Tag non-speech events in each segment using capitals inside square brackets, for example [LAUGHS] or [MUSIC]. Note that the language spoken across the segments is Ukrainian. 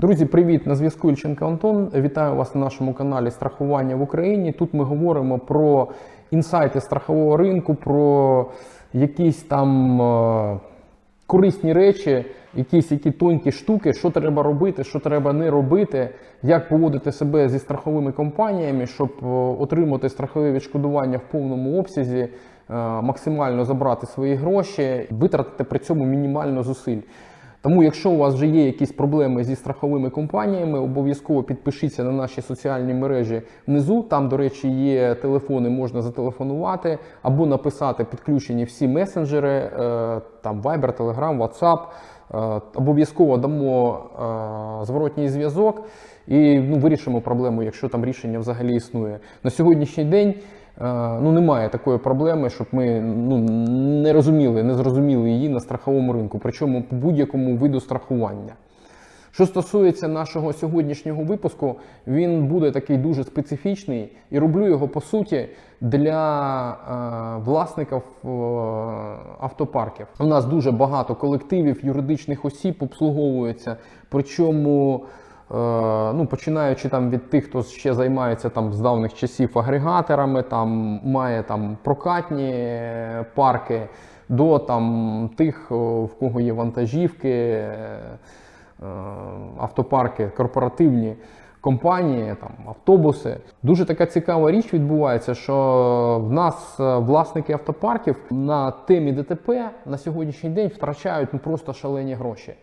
Друзі, привіт! На зв'язку Ільченко Антон. Вітаю вас на нашому каналі Страхування в Україні. Тут ми говоримо про інсайти страхового ринку, про якісь там е, корисні речі, якісь які тонкі штуки, що треба робити, що треба не робити, як поводити себе зі страховими компаніями, щоб е, отримати страхове відшкодування в повному обсязі, е, максимально забрати свої гроші, витратити при цьому мінімально зусиль. Тому, якщо у вас вже є якісь проблеми зі страховими компаніями, обов'язково підпишіться на наші соціальні мережі внизу. Там, до речі, є телефони, можна зателефонувати або написати підключені всі месенджери, е, там Viber, Telegram, WhatsApp. Е, Обов'язково дамо е, зворотній зв'язок і ну, вирішимо проблему, якщо там рішення взагалі існує. На сьогоднішній день ну, немає такої проблеми, щоб ми ну, не розуміли, не зрозуміли її на страховому ринку, причому по будь-якому виду страхування. Що стосується нашого сьогоднішнього випуску, він буде такий дуже специфічний і роблю його по суті для е, власників е, автопарків. У нас дуже багато колективів, юридичних осіб обслуговується, причому. Е, ну, починаючи там від тих, хто ще займається там з давних часів агрегаторами, там має там прокатні парки, до там тих, в кого є вантажівки, е, е, автопарки, корпоративні компанії, там автобуси. Дуже така цікава річ відбувається, що в нас е, власники автопарків на темі ДТП на сьогоднішній день втрачають ну, просто шалені гроші.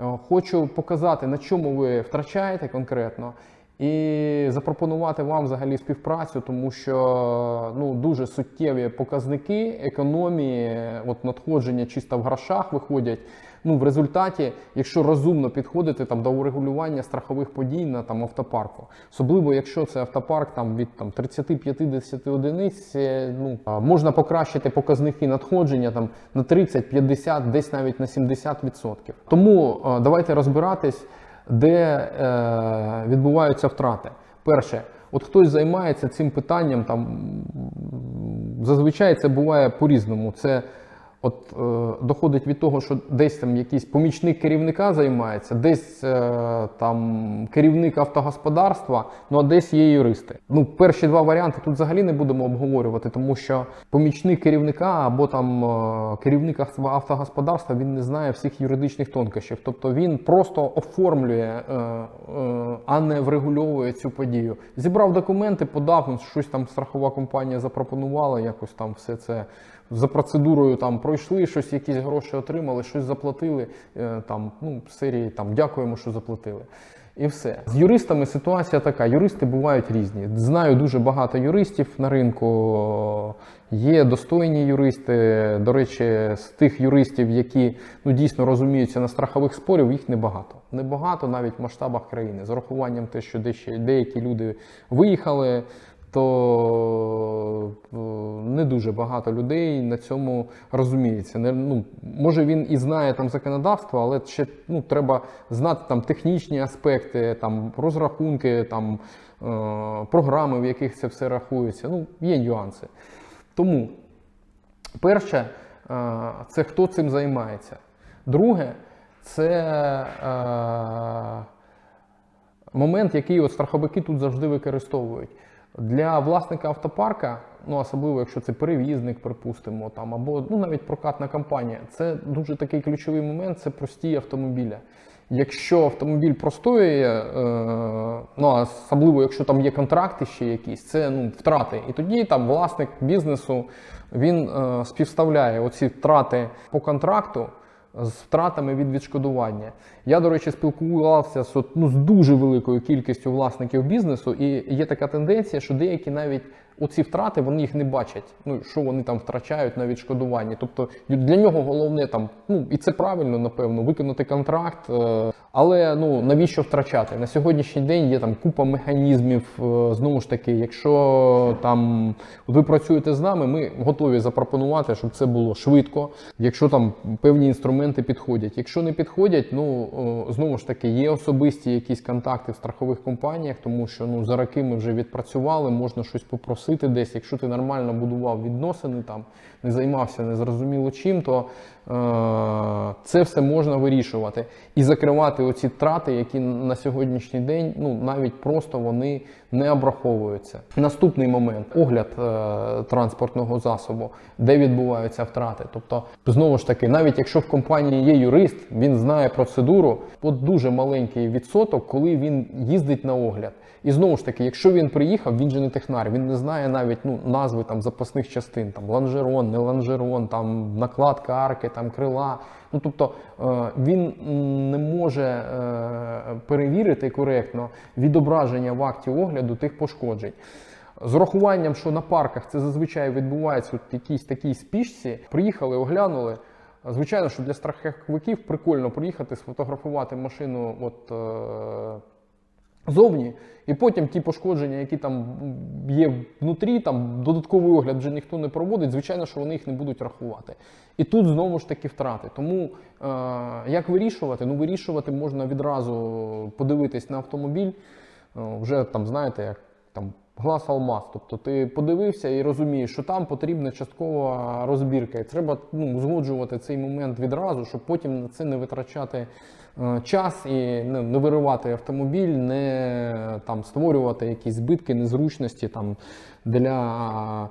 Е, Хочу показати, на чому ви втрачаєте конкретно, і запропонувати вам взагалі співпрацю, тому що ну, дуже суттєві показники економії, от надходження чисто в грошах виходять. Ну, в результаті, якщо розумно підходити там до урегулювання страхових подій на там автопарку, особливо якщо це автопарк там від там 30-50 одиниць, е, ну можна покращити показники надходження там на 30, 50, десь навіть на 70%. Тому е, давайте розбиратись, де е, відбуваються втрати. Перше, от хтось займається цим питанням, там зазвичай це буває по-різному. Це От е, доходить від того, що десь там якийсь помічник керівника займається, десь е, там керівник автогосподарства, ну а десь є юристи. Ну, перші два варіанти тут взагалі не будемо обговорювати, тому що помічник керівника або там е, керівник авто- автогосподарства він не знає всіх юридичних тонкощів. Тобто він просто оформлює, е, е, а не врегульовує цю подію. Зібрав документи, подав, ну, щось там страхова компанія запропонувала, якось там все це за процедурою там пройшли, щось якісь гроші отримали, щось заплатили. е, Там ну серії там дякуємо, що заплатили. І все з юристами ситуація така. Юристи бувають різні. Знаю дуже багато юристів на ринку. Є достойні юристи. До речі, з тих юристів, які ну дійсно розуміються на страхових спорів, їх небагато. Небагато навіть в масштабах країни. З урахуванням те, що деякі люди виїхали то е, не дуже багато людей на цьому розуміється. Не, ну, може він і знає там законодавство, але ще ну, треба знати там технічні аспекти, там розрахунки, там е, програми, в яких це все рахується. Ну, є нюанси. Тому, перше, е, це хто цим займається. Друге, це. Е, момент, який от страховики тут завжди використовують. Для власника автопарка, ну особливо якщо це перевізник, припустимо, там або ну навіть прокатна компанія, це дуже такий ключовий момент це прості автомобіля. Якщо автомобіль простоює, е, ну особливо якщо там є контракти ще якісь, це ну втрати. І тоді там власник бізнесу він е, співставляє оці втрати по контракту з втратами від відшкодування. Я, до речі, спілкувався з, ну, з дуже великою кількістю власників бізнесу, і є така тенденція, що деякі навіть оці втрати вони їх не бачать. Ну що вони там втрачають на відшкодуванні. Тобто для нього головне там, ну і це правильно, напевно, виконати контракт. е, Але ну навіщо втрачати? На сьогоднішній день є там купа механізмів. е, Знову ж таки, якщо там ви працюєте з нами, ми готові запропонувати, щоб це було швидко. Якщо там певні інструменти підходять. Якщо не підходять, ну знову ж таки є особисті якісь контакти в страхових компаніях, тому що ну за роки ми вже відпрацювали, можна щось попросити десь. Якщо ти нормально будував відносини, там не займався незрозуміло чим, то це все можна вирішувати і закривати оці трати, які на сьогоднішній день ну навіть просто вони не обраховуються. Наступний момент огляд е, транспортного засобу, де відбуваються втрати. Тобто, знову ж таки, навіть якщо в компанії є юрист, він знає процедуру, от дуже маленький відсоток, коли він їздить на огляд. І знову ж таки, якщо він приїхав, він же не технар, він не знає навіть ну, назви там запасних частин, там ланжерон, не ланжерон, там накладка арки, там крила. Ну тобто е, він не може е, перевірити коректно відображення в акті огляду тих пошкоджень. З урахуванням, що на парках це зазвичай відбувається в якійсь такій спішці, приїхали, оглянули. Звичайно, що для страховиків прикольно приїхати, сфотографувати машину. от. Зовні, і потім ті пошкодження, які там є внутрі, там додатковий огляд вже ніхто не проводить, звичайно, що вони їх не будуть рахувати. І тут знову ж таки втрати. Тому е, як вирішувати? Ну, вирішувати можна відразу подивитись на автомобіль, е, вже там, знаєте, як там. Глаз алмаз, тобто ти подивився і розумієш, що там потрібна часткова розбірка, і треба ну, узгоджувати цей момент відразу, щоб потім на це не витрачати е, час і не, не виривати автомобіль, не там створювати якісь збитки, незручності там для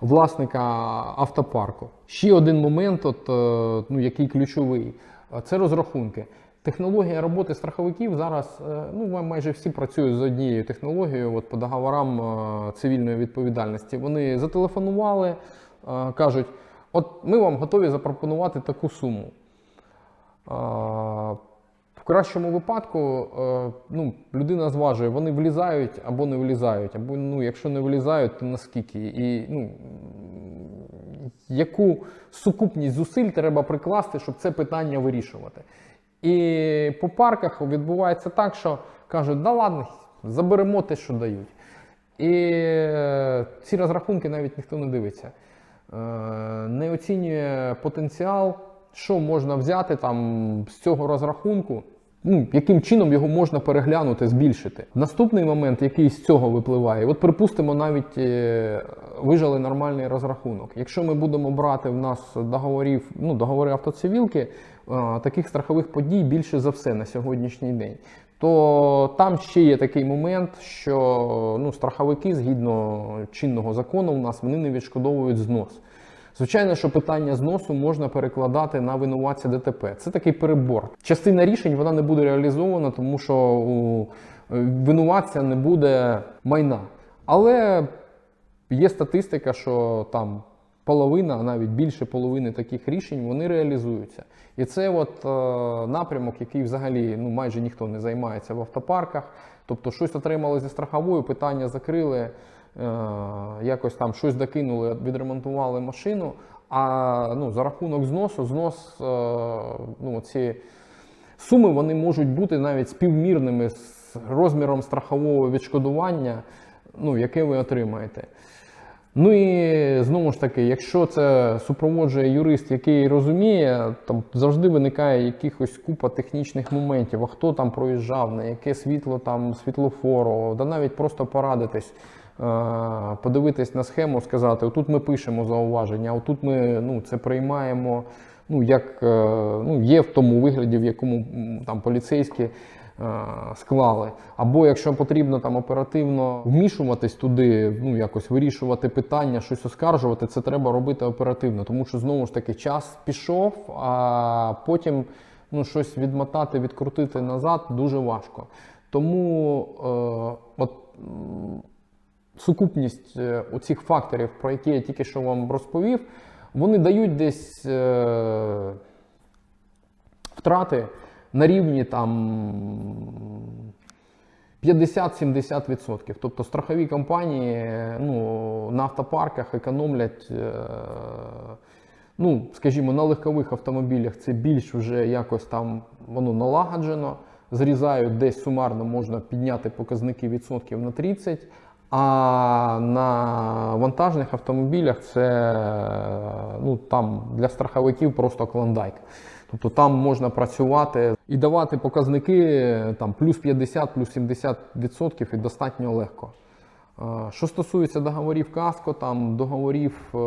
власника автопарку. Ще один момент, от, е, ну, який ключовий, це розрахунки. Технологія роботи страховиків зараз е, ну май- майже всі працюють з однією технологією. От по договорам е, цивільної відповідальності. Вони зателефонували, е, кажуть: от ми вам готові запропонувати таку суму. В кращому випадку ну, людина зважує, вони влізають або не влізають, або ну, якщо не влізають, то наскільки. І ну, яку сукупність зусиль треба прикласти, щоб це питання вирішувати. І по парках відбувається так, що кажуть, да ладно, заберемо те, що дають. І е, ці розрахунки навіть ніхто не дивиться. Е, Не оцінює потенціал, що можна взяти там з цього розрахунку. Ну, яким чином його можна переглянути, збільшити. Наступний момент, який з цього випливає, от припустимо, навіть е, вижали нормальний розрахунок. Якщо ми будемо брати в нас договорів, ну, договори автоцивілки, таких страхових подій більше за все на сьогоднішній день. То там ще є такий момент, що ну, страховики згідно чинного закону у нас вони не відшкодовують знос. Звичайно, що питання зносу можна перекладати на винуватця ДТП. Це такий перебор. Частина рішень вона не буде реалізована, тому що у е, винуватця не буде майна. Але є статистика, що там половина, а навіть більше половини таких рішень вони реалізуються. І це от е, напрямок, який взагалі ну, майже ніхто не займається в автопарках. Тобто щось отримали зі страховою, питання закрили, е, якось там щось докинули, відремонтували машину. А ну, за рахунок зносу, знос, е, ну, ці суми вони можуть бути навіть співмірними з розміром страхового відшкодування, ну, яке ви отримаєте. Ну і знову ж таки, якщо це супроводжує юрист, який розуміє, там завжди виникає якихось купа технічних моментів. А хто там проїжджав, на яке світло там світлофору, да навіть просто порадитись, е, подивитись на схему, сказати: отут ми пишемо зауваження, отут ми ну, це приймаємо. Ну, як е, ну, є в тому вигляді, в якому там поліцейські склали. Або якщо потрібно там оперативно вмішуватись туди, ну якось вирішувати питання, щось оскаржувати, це треба робити оперативно, тому що знову ж таки час пішов, а потім ну, щось відмотати, відкрутити назад дуже важко. Тому е, от. Сукупність е, оцих факторів, про які я тільки що вам розповів, вони дають десь е, втрати на рівні там 50-70%. Тобто страхові компанії ну, на автопарках економлять, е, ну, скажімо, на легкових автомобілях це більш вже якось там воно налагоджено. Зрізають десь сумарно можна підняти показники відсотків на 30%. А на вантажних автомобілях це ну, там для страховиків просто клондайк. Тобто там можна працювати і давати показники там, плюс 50, плюс 70% і достатньо легко. Е, Що стосується договорів КАСКО, там договорів е,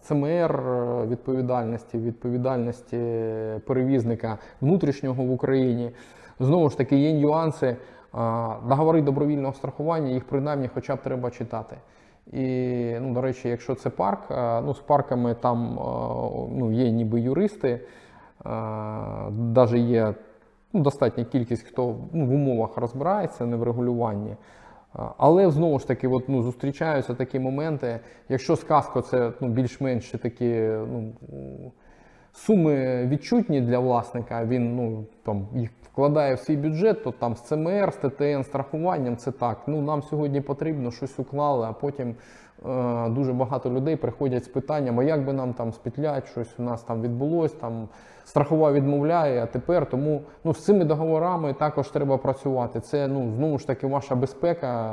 ЦМР е, відповідальності, відповідальності перевізника внутрішнього в Україні, знову ж таки є нюанси. Договори добровільного страхування, їх принаймні хоча б треба читати. І, ну, до речі, якщо це парк, е, ну, з парками там е, ну, є ніби юристи, навіть є ну, достатня кількість, хто ну, в умовах розбирається, не в регулюванні. Але знову ж таки, от, ну, зустрічаються такі моменти. Якщо сказка, це ну, більш-менш такі ну, суми відчутні для власника, він ну, там, їх вкладає в свій бюджет, то там з ЦМР, з ТТН, страхуванням це так. Ну, нам сьогодні потрібно щось уклали, а потім дуже багато людей приходять з питанням, а як би нам там спітлять, щось у нас там відбулось, там страхова відмовляє, а тепер тому ну, з цими договорами також треба працювати. Це ну, знову ж таки ваша безпека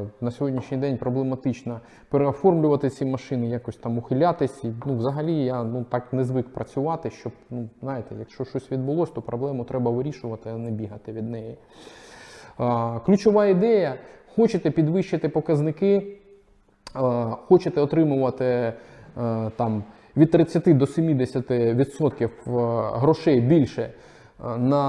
е, на сьогоднішній день проблематична. Переоформлювати ці машини, якось там ухилятись. І, ну, взагалі я ну, так не звик працювати, щоб, ну, знаєте, якщо щось відбулось, то проблему треба вирішувати, а не бігати від неї. А, Ключова ідея: хочете підвищити показники, е, хочете отримувати е, там від 30 до 70% е, грошей більше е, на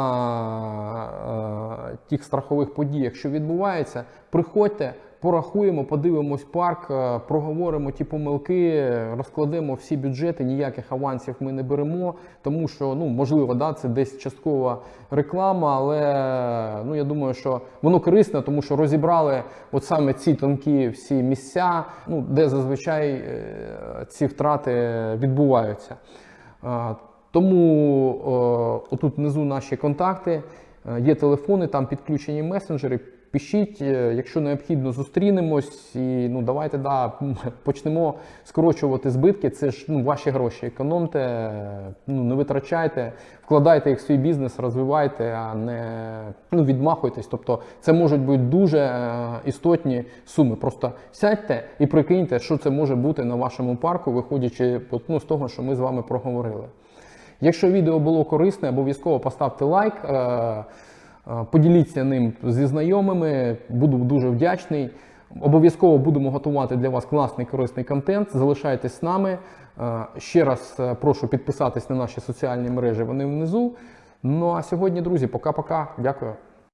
е, тих страхових подіях, що відбувається, приходьте, порахуємо, подивимось парк, е, проговоримо ті помилки, розкладемо всі бюджети, ніяких авансів ми не беремо, тому що ну можливо, да, це десь часткова реклама, але ну я думаю, що воно корисне, тому що розібрали от саме ці тонкі всі місця, ну де зазвичай е, ці втрати відбуваються. Е, Тому отут внизу наші контакти, є телефони, там підключені месенджери. Пишіть, е, якщо необхідно, зустрінемось і ну давайте да, [LAUGHS] почнемо скорочувати збитки. Це ж ну, ваші гроші. Економте, е, ну не витрачайте, вкладайте їх в свій бізнес, розвивайте, а не ну, відмахуйтесь. Тобто це можуть бути дуже е, істотні суми. Просто сядьте і прикиньте, що це може бути на вашому парку, виходячи ну, з того, що ми з вами проговорили. Якщо відео було корисне, обов'язково поставте лайк, е, е, поділіться ним зі знайомими, буду дуже вдячний. Обов'язково будемо готувати для вас класний корисний контент. Залишайтесь з нами. Е, Ще раз прошу підписатись на наші соціальні мережі, вони внизу. Ну а сьогодні, друзі, пока-пока. Дякую.